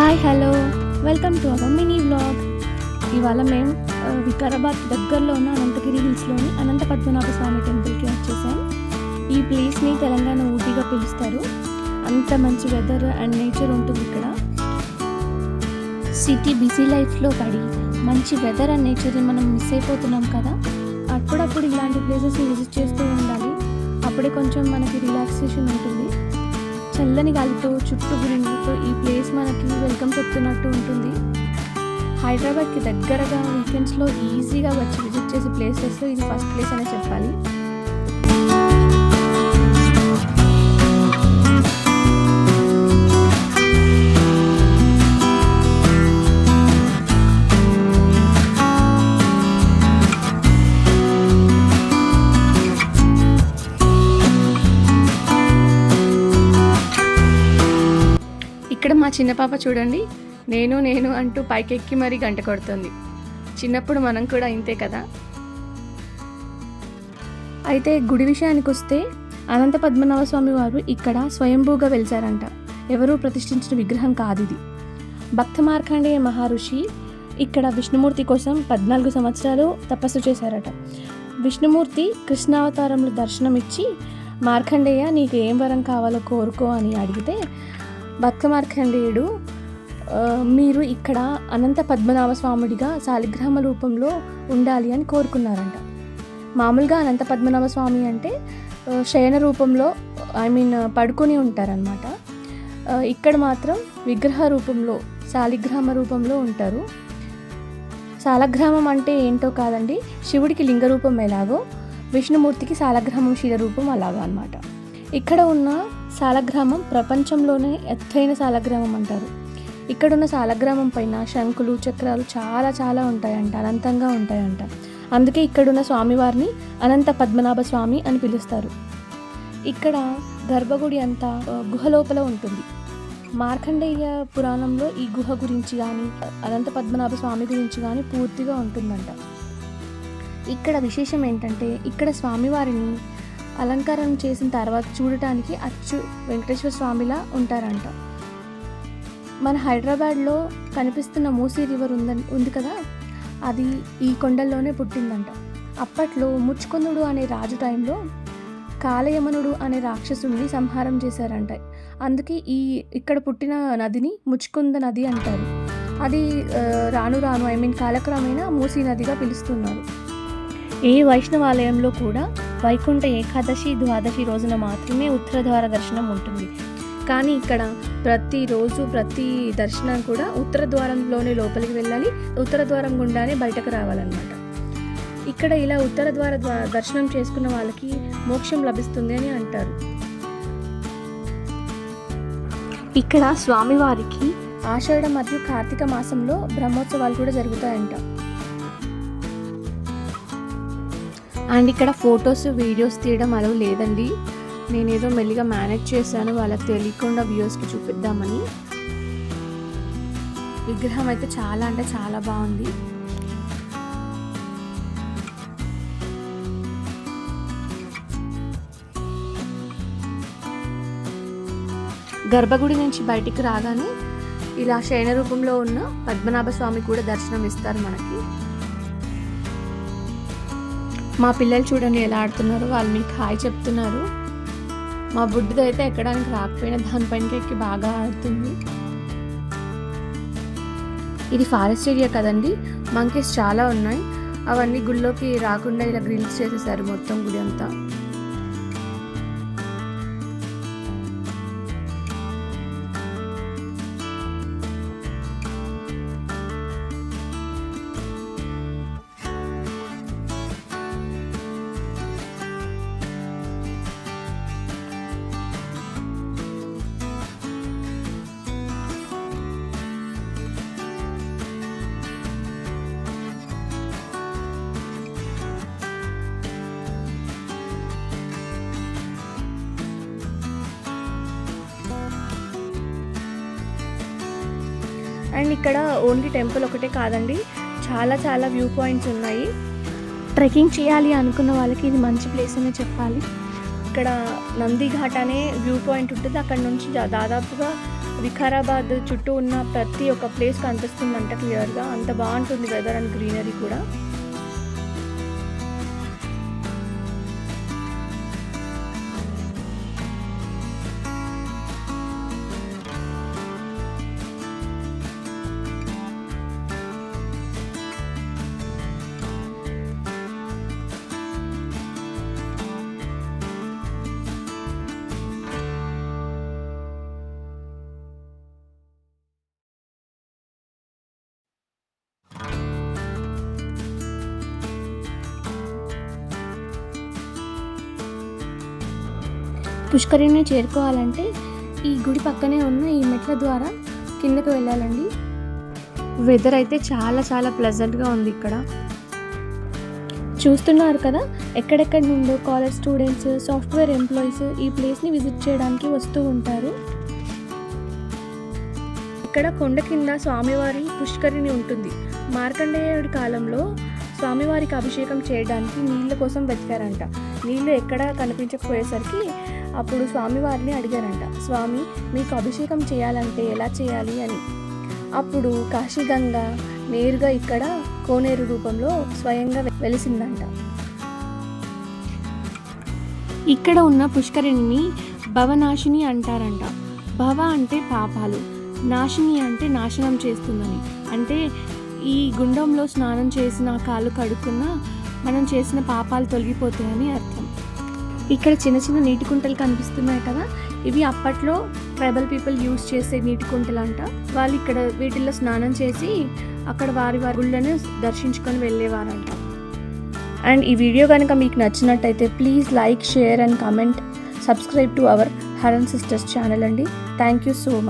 Hi hello. Welcome to our mini blog ఇవాళ మేము వికారాబాద్ దగ్గరలో ఉన్న అనంతగిరి హిల్స్లోని అనంత పద్మనాభ స్వామి టెంపుల్కి వచ్చేసాం. ఈ ప్లేస్ని తెలంగాణ ఊటీగా పిలుస్తారు. అంత మంచి వెదర్ అండ్ నేచర్ ఉంటుంది ఇక్కడ. సిటీ బిజీ లైఫ్లో పడి మంచి వెదర్ అండ్ నేచర్ని మనం మిస్ అయిపోతున్నాం కదా. అప్పుడప్పుడు ఇలాంటి ప్లేసెస్ విజిట్ చేస్తూ ఉండాలి. అప్పుడే కొంచెం మనకి రిలాక్సేషన్ ఉంటుంది. చల్లని గాలితో చుట్టూ గ్రీనరీతో ఈ ప్లేస్ మనకి వెల్కమ్ చెప్తున్నట్టు ఉంటుంది. హైదరాబాద్కి దగ్గరగా వీకెండ్స్లో ఈజీగా వచ్చి విజిట్ చేసే ప్లేసెస్ ఇది ఫస్ట్ ప్లేస్ అనే చెప్పాలి. చిన్న పాప చూడండి. నేను నేను అంటూ పైకెక్కి మరీ గంట కొడుతుంది. చిన్నప్పుడు మనం కూడా ఇంతే కదా? అయితే గుడి విషయానికి వస్తే అనంత పద్మనాభ స్వామి వారు ఇక్కడ స్వయంభూగా వెలిచారంట ఎవరూ ప్రతిష్ఠించిన విగ్రహం కాదు ఇది భక్త మార్కండేయ మహర్షి ఇక్కడ విష్ణుమూర్తి కోసం పద్నాలుగు సంవత్సరాలు తపస్సు చేశారట. విష్ణుమూర్తి కృష్ణావతారంలో దర్శనం ఇచ్చి మార్కండేయ నీకు ఏం వరం కావాలో కోరుకో అని అడిగితే భక్త మార్కండేయుడు మీరు ఇక్కడ అనంత పద్మనాభ స్వాముడిగా శాలిగ్రామ రూపంలో ఉండాలి అని కోరుకున్నారంట. మామూలుగా అనంత పద్మనాభ స్వామి అంటే శయన రూపంలో ఐ మీన్ పడుకొని ఉంటారనమాట ఇక్కడ మాత్రం విగ్రహ రూపంలో శాలిగ్రామ రూపంలో ఉంటారు. శాలగ్రామం అంటే ఏంటో కాదండి శివుడికి లింగ రూపం ఎలాగో విష్ణుమూర్తికి శాలగ్రామం శిల రూపం అలాగా అన్నమాట. ఇక్కడ ఉన్న శాలగ్రామం ప్రపంచంలోనే ఎత్తైన శాలగ్రామం అంటారు. ఇక్కడున్న శాలగ్రామం పైన శంకులు చక్రాలు చాలా చాలా ఉంటాయంట అనంతంగా ఉంటాయంట. అందుకే ఇక్కడున్న స్వామివారిని అనంత పద్మనాభ స్వామి అని పిలుస్తారు. ఇక్కడ గర్భగుడి అంతా గుహలోపల ఉంటుంది. మార్కండేయ పురాణంలో ఈ గుహ గురించి కానీ అనంత పద్మనాభ స్వామి గురించి కానీ పూర్తిగా ఉంటుందంట. ఇక్కడ విశేషం ఏంటంటే ఇక్కడ స్వామివారిని అలంకారం చేసిన తర్వాత చూడటానికి అచ్చు వెంకటేశ్వర స్వామిలా ఉంటారంట. మన హైదరాబాద్లో కనిపిస్తున్న మూసీ రివర్ ఉందని ఉంది కదా? అది ఈ కొండల్లోనే పుట్టిందంట. అప్పట్లో ముచ్చుకొందుడు అనే రాజు టైంలో కాలయమనుడు అనే రాక్షసుడిని సంహారం చేశారంట. అందుకే ఈ ఇక్కడ పుట్టిన నదిని ముచ్చుకుంద నది అంటారు. అది రాను రాను ఐ మీన్ కాలక్రమేణా మూసీ నదిగా పిలుస్తున్నారు. ఏ వైష్ణవాలయంలో కూడా వైకుంఠ ఏకాదశి ద్వాదశి రోజున మాత్రమే ఉత్తర ద్వార దర్శనం ఉంటుంది. కానీ ఇక్కడ ప్రతిరోజు ప్రతి దర్శనం కూడా ఉత్తర ద్వారంలోనే లోపలికి వెళ్ళాలి ఉత్తర ద్వారం గుండానే బయటకు రావాలన్నమాట. ఇక్కడ ఇలా ఉత్తర ద్వార ద్వా- దర్శనం చేసుకున్న వాళ్ళకి మోక్షం లభిస్తుంది అని అంటారు. ఇక్కడ స్వామివారికి ఆషాఢ మరియు కార్తీక మాసంలో బ్రహ్మోత్సవాలు కూడా జరుగుతాయంట. అండ్ ఇక్కడ ఫొటోస్ వీడియోస్ తీయడం అలవ్ లేదండి. నేనేదో మెల్లిగా మేనేజ్ చేశాను. వాళ్ళకి తెలియకుండా వ్యూస్కి చూపిద్దామని. విగ్రహం అయితే చాలా అంటే చాలా బాగుంది. గర్భగుడి నుంచి బయటికి రాగానే ఇలా శయన రూపంలో ఉన్న పద్మనాభ స్వామి కూడా దర్శనం ఇస్తారు మనకి. మా పిల్లలు చూడండి ఎలా ఆడుతున్నారు వాళ్ళు మీకు హాయ్ చెప్తున్నారు. మా బుడ్డిది అయితే ఎక్కడానికి రాకపోయినా దానిపైనకి ఎక్కి బాగా ఆడుతుంది. ఇది ఫారెస్ట్ ఏరియా కదండి మంకీస్ చాలా ఉన్నాయి. అవన్నీ గుళ్ళోకి రాకుండా ఇలా గ్రిల్స్ చేసేసారు మొత్తం గుడి అంతా. అండ్ ఇక్కడ ఓన్లీ టెంపుల్ ఒకటే కాదండి చాలా చాలా వ్యూ పాయింట్స్ ఉన్నాయి. ట్రెక్కింగ్ చేయాలి అనుకున్న వాళ్ళకి ఇది మంచి ప్లేస్ అనే చెప్పాలి. ఇక్కడ నంది ఘాట్ అనే వ్యూ పాయింట్ ఉంటుంది. అక్కడ నుంచి దా- దాదాపుగా వికారాబాద్ చుట్టూ ఉన్న ప్రతి ఒక్క ప్లేస్ కనిపిస్తుందంట క్లియర్గా. అంత బాగుంటుంది వెదర్ అండ్ గ్రీనరీ కూడా. పుష్కరిణి చేరుకోవాలంటే ఈ గుడి పక్కనే ఉన్న ఈ మెట్ల ద్వారా కిందకు వెళ్ళాలండి. వెదర్ అయితే చాలా చాలా ప్లెజెంట్గా ఉంది ఇక్కడ. చూస్తున్నారు కదా ఎక్కడెక్కడి నుండో కాలేజ్ స్టూడెంట్స్ సాఫ్ట్వేర్ ఎంప్లాయీస్ ఈ ప్లేస్ని విజిట్ చేయడానికి వస్తూ ఉంటారు. ఇక్కడ కొండ కింద స్వామివారి పుష్కరిణి ఉంటుంది. మార్కండేయుడి కాలంలో స్వామివారికి అభిషేకం చేయడానికి నీళ్ళ కోసం వెతికారంట. నీళ్ళు ఎక్కడ కనిపించకపోయేసరికి అప్పుడు స్వామివారిని అడిగారంట స్వామి మీకు అభిషేకం చేయాలంటే ఎలా చేయాలి? అని. అప్పుడు కాశీగంగ నేరుగా ఇక్కడ కోనేరు రూపంలో స్వయంగా వెలిసిందంట. ఇక్కడ ఉన్న పుష్కరిణిని భవనాశిని అంటారంట. భవ అంటే పాపాలు నాశిని అంటే నాశనం చేస్తుందని. అంటే ఈ గుండంలో స్నానం చేసిన కాళ్ళు కడుక్కున్న మనం చేసిన పాపాలు తొలగిపోతాయని అర్థం. ఇక్కడ చిన్న చిన్న నీటి కుంటలు కనిపిస్తున్నాయి కదా ఇవి అప్పట్లో ట్రైబల్ పీపుల్ యూస్ చేసే నీటి కుంటలు అంట వాళ్ళు ఇక్కడ వీటిల్లో స్నానం చేసి అక్కడ వారి వారి గుళ్ళను దర్శించుకొని వెళ్ళేవారంట. అండ్ ఈ వీడియో కనుక మీకు నచ్చినట్టయితే please like share and comment. Subscribe to our horn sisters channel అండి. Thank you so much.